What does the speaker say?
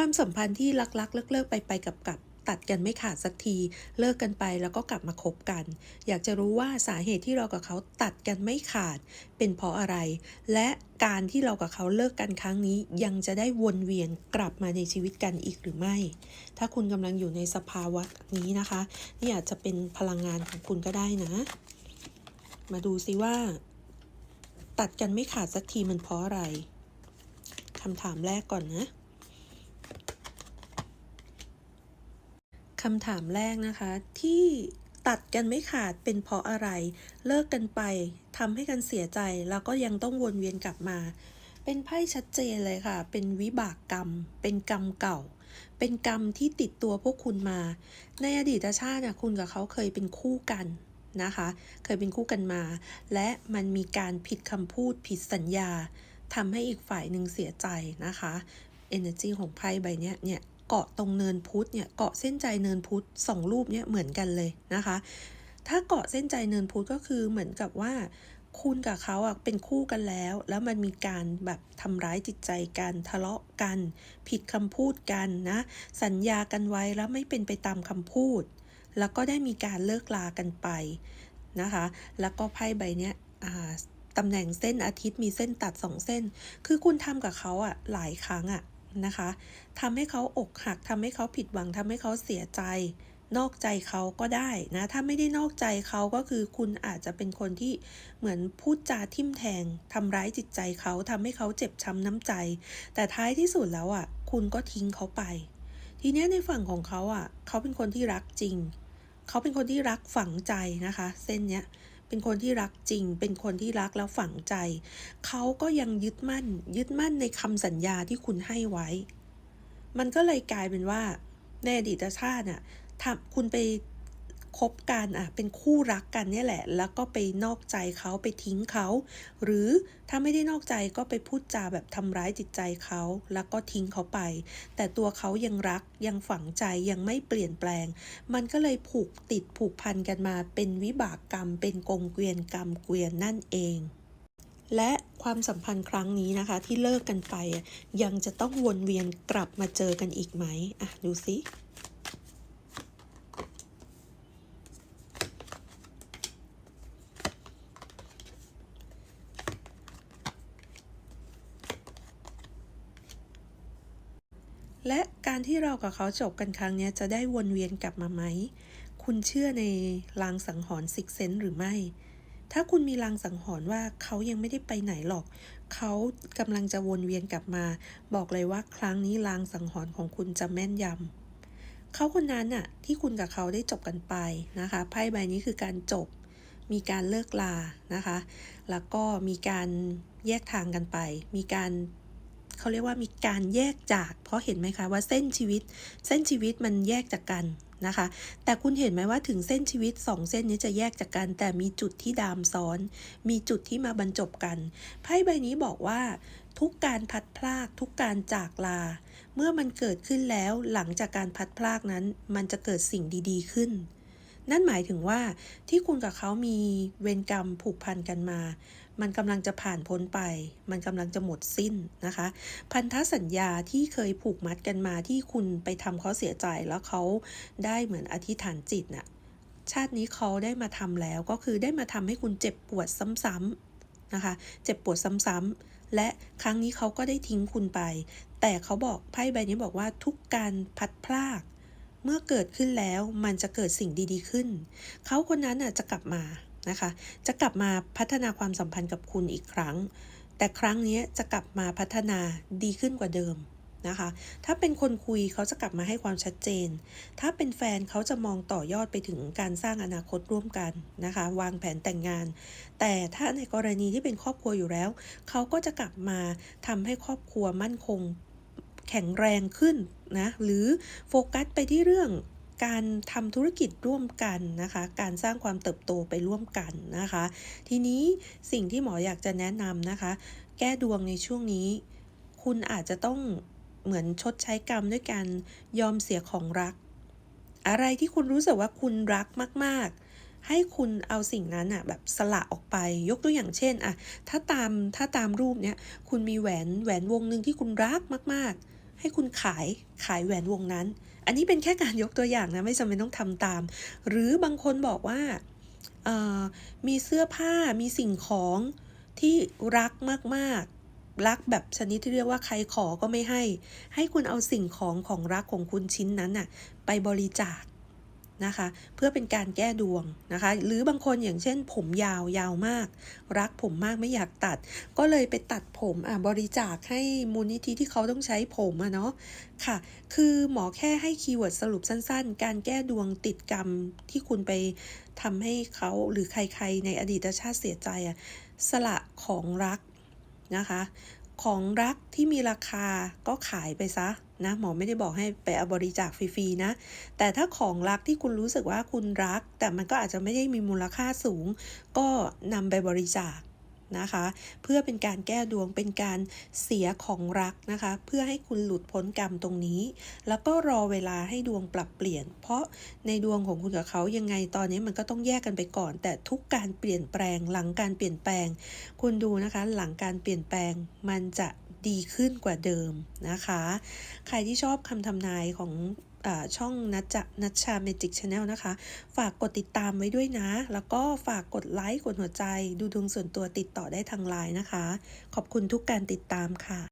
ความสัมพันธ์ที่รักๆ เลิกๆ ไปไปกับกับตัดกันไม่ขาดสักที เลิกกันไปแล้วก็กลับมาคบกัน อยากจะรู้ว่าสาเหตุที่เรากับเขาตัดกันไม่ขาด เป็นเพราะอะไร และการที่เรากับเขาเลิกกันครั้งนี้ ยังจะได้วนเวียนกลับมาในชีวิตกันอีกหรือไม่ ถ้าคุณกำลังอยู่ในสภาวะนี้นะคะ นี่อาจจะเป็นพลังงานของคุณก็ได้นะ มาดูซิว่า ตัดกันไม่ขาดสักทีมันเพราะอะไรคำถามแรกก่อนนะ คำถามแรกนะคะ ที่ตัดกันไม่ขาดเป็นเพราะอะไร เลิกกันไปทำให้กันเสียใจแล้วก็ยังต้องวนเวียนกลับมา เป็นไพ่ชัดเจนเลยค่ะ เป็นวิบากกรรม เป็นกรรมเก่า เป็นกรรมที่ติดตัวพวกคุณมา ในอดีตชาติคุณกับเขาเคยเป็นคู่กันนะคะ เคยเป็นคู่กันมา และมันมีการผิดคำพูดผิดสัญญาทำให้อีกฝ่ายหนึ่งเสียใจนะคะ energy ของไพ่ใบเนี้ยเนี่ย เกาะตรงเนินพุธเนี่ยเกาะเส้นใจเนินพุธสองรูปเนี่ยเหมือนกันเลยนะคะ ถ้าเกาะเส้นใจเนินพุธก็คือเหมือนกับว่าคุณกับเขาอะเป็นคู่กันแล้ว แล้วมันมีการแบบทำร้ายจิตใจกันทะเลาะกัน ผิดคำพูดกันนะ สัญญากันไว้แล้วไม่เป็นไปตามคำพูด แล้วก็ได้มีการเลิกลากันไปนะคะ แล้วก็ไพ่ใบเนี้ยตำแหน่งเส้นอาทิตย์มีเส้นตัดสองเส้น คือคุณทำกับเขาอะหลายครั้งอะ นะคะทำให้เขาอกหักทำให้เขาผิดหวังทำให้เขาเสียใจ นอกใจเขาก็ได้นะ ถ้าไม่ได้นอกใจเขาก็คือคุณอาจจะเป็นคนที่เหมือนพูดจาทิ่มแทงทำร้ายจิตใจเขาทำให้เขาเจ็บช้ำน้ำใจ แต่ท้ายที่สุดแล้วอะ คุณก็ทิ้งเขาไป ทีเนี้ยในฝั่งของเขาอะ เขาเป็นคนที่รักจริง เขาเป็นคนที่รักฝังใจนะคะ เส้นเนี้ย เป็นคนที่รักจริง เป็นคนที่รักแล้วฝังใจ เขาก็ยังยึดมั่น ยึดมั่นในคำสัญญาที่คุณให้ไว้ มันก็เลยกลายเป็นว่าในอดีตชาติน่ะทำคุณไป คบกันอะเป็นคู่รักกันเนี่ยแหละ แล้วก็ไปนอกใจเขาไปทิ้งเขา หรือถ้าไม่ได้นอกใจก็ไปพูดจาแบบทำร้ายจิตใจเขา แล้วก็ทิ้งเขาไป แต่ตัวเขายังรักยังฝังใจยังไม่เปลี่ยนแปลง มันก็เลยผูกติดผูกพันกันมา เป็นวิบากกรรม เป็นกงเกวียนกรรมเกวียนนั่นเองและความสัมพันธ์ครั้งนี้นะคะ ที่เลิกกันไปยังจะต้องวนเวียนกลับมาเจอกันอีกไหมอะดูสิ และการที่เรากับเขาจบกันครั้งนี้จะได้วนเวียนกลับมาไหม คุณเชื่อในลางสังหรณ์ซิกเซนหรือไม่ ถ้าคุณมีลางสังหรณ์ว่าเขายังไม่ได้ไปไหนหรอก เขากำลังจะวนเวียนกลับมา บอกเลยว่าครั้งนี้ลางสังหรณ์ของคุณจะแม่นยำเขาคนนั้นน่ะที่คุณกับเขาได้จบกันไปนะคะไพ่ใบนี้คือการจบ มีการเลิกลานะคะ แล้วก็มีการแยกทางกันไป มีการ เขาเรียกว่ามีการแยกจาก เพราะเห็นไหมคะว่าเส้นชีวิต เส้นชีวิตมันแยกจากกันนะคะ แต่คุณเห็นไหมว่าถึงเส้นชีวิตสองเส้นนี้จะแยกจากกัน แต่มีจุดที่ดามซ้อน มีจุดที่มาบรรจบกันไพ่ใบนี้บอกว่า ทุกการพัดพลากทุกการจากลา เมื่อมันเกิดขึ้นแล้วหลังจากการพัดพลากนั้น มันจะเกิดสิ่งดี ๆ ขึ้น นั่นหมายถึงว่าที่คุณกับเขามีเวรกรรมผูกพันกันมา มันกำลังจะผ่านพ้นไป มันกำลังจะหมดสิ้นนะคะ พันธสัญญาที่เคยผูกมัดกันมาที่คุณไปทำเขาเสียใจแล้วเขาได้เหมือนอธิษฐานจิตน่ะชาตินี้เขาได้มาทำแล้วก็คือได้มาทำให้คุณเจ็บปวดซ้ำๆนะคะ เจ็บปวดซ้ำๆและครั้งนี้เขาก็ได้ทิ้งคุณไป แต่เขาบอกไพ่ใบนี้บอกว่าทุกการพัดพลาก เมื่อเกิดขึ้นแล้วมันจะเกิดสิ่งดีๆขึ้น เขาคนนั้นน่ะจะกลับมานะคะ จะกลับมาพัฒนาความสัมพันธ์กับคุณอีกครั้ง แต่ครั้งนี้จะกลับมาพัฒนาดีขึ้นกว่าเดิมนะคะ ถ้าเป็นคนคุยเขาจะกลับมาให้ความชัดเจน ถ้าเป็นแฟนเขาจะมองต่อยอดไปถึงการสร้างอนาคตร่วมกันนะคะ วางแผนแต่งงาน แต่ถ้าในกรณีที่เป็นครอบครัวอยู่แล้ว เขาก็จะกลับมาทำให้ครอบครัวมั่นคง แข็งแรงขึ้นนะหรือโฟกัสไปที่เรื่องการทำธุรกิจร่วมกันนะคะ การสร้างความเติบโตไปร่วมกันนะคะ ทีนี้สิ่งที่หมออยากจะแนะนำนะคะ แก้ดวงในช่วงนี้ คุณอาจจะต้องเหมือนชดใช้กรรมด้วยการยอมเสียของรัก อะไรที่คุณรู้สึกว่าคุณรักมาก ๆ ให้คุณเอาสิ่งนั้นอะแบบสละออกไป ยกตัวอย่างเช่นอะถ้าตามถ้าตามรูปเนี้ยคุณมีแหวนแหวนวงหนึ่งที่คุณรักมาก ๆ ให้คุณขายขายแหวนวงนั้น อันนี้เป็นแค่การยกตัวอย่างนะ ไม่จำเป็นต้องทำตาม หรือบางคนบอกว่ามีเสื้อผ้ามีสิ่งของที่รักมากๆ รักแบบชนิดที่เรียกว่าใครขอก็ไม่ให้ ให้คุณเอาสิ่งของของรักของคุณชิ้นนั้นน่ะ ไปบริจาค นะคะ เพื่อเป็นการแก้ดวงนะคะ หรือบางคนอย่างเช่น ผมยาวยาวมาก รักผมมากไม่อยากตัด ก็เลยไปตัดผมอะบริจาคให้มูลนิธิที่เขาต้องใช้ผมอะเนาะค่ะ คือหมอแค่ให้คีย์เวิร์ดสรุปสั้นๆ การแก้ดวงติดกรรมที่คุณไปทำให้เขาหรือใครๆ ในอดีตชาติเสียใจอะสละของรักนะคะ ของรักที่มีราคาก็ขายไปซะ นะหมอไม่ได้บอกให้ไปเอาบริจาคฟรีๆนะ แต่ถ้าของรักที่คุณรู้สึกว่าคุณรัก แต่มันก็อาจจะไม่ได้มีมูลค่าสูง ก็นำไปบริจาคนะคะ เพื่อเป็นการแก้ดวงเป็นการเสียของรักนะคะ เพื่อให้คุณหลุดพ้นกรรมตรงนี้ แล้วก็รอเวลาให้ดวงปรับเปลี่ยน เพราะในดวงของคุณกับเขายังไงตอนนี้มันก็ต้องแยกกันไปก่อน แต่ทุกการเปลี่ยนแปลงหลังการเปลี่ยนแปลง คุณดูนะคะหลังการเปลี่ยนแปลงมันจะ ดีขึ้นกว่าเดิมนะคะ ใครที่ชอบคำทำนายของอช่องนัชนัชชาเมจิกชาแนลนะคะ ฝากกดติดตามไว้ด้วยนะ แล้วก็ฝากกดไลค์ กดหัวใจ ดูดวงส่วนตัวติดต่อได้ทางไลน์นะคะ ขอบคุณทุกการติดตามค่ะ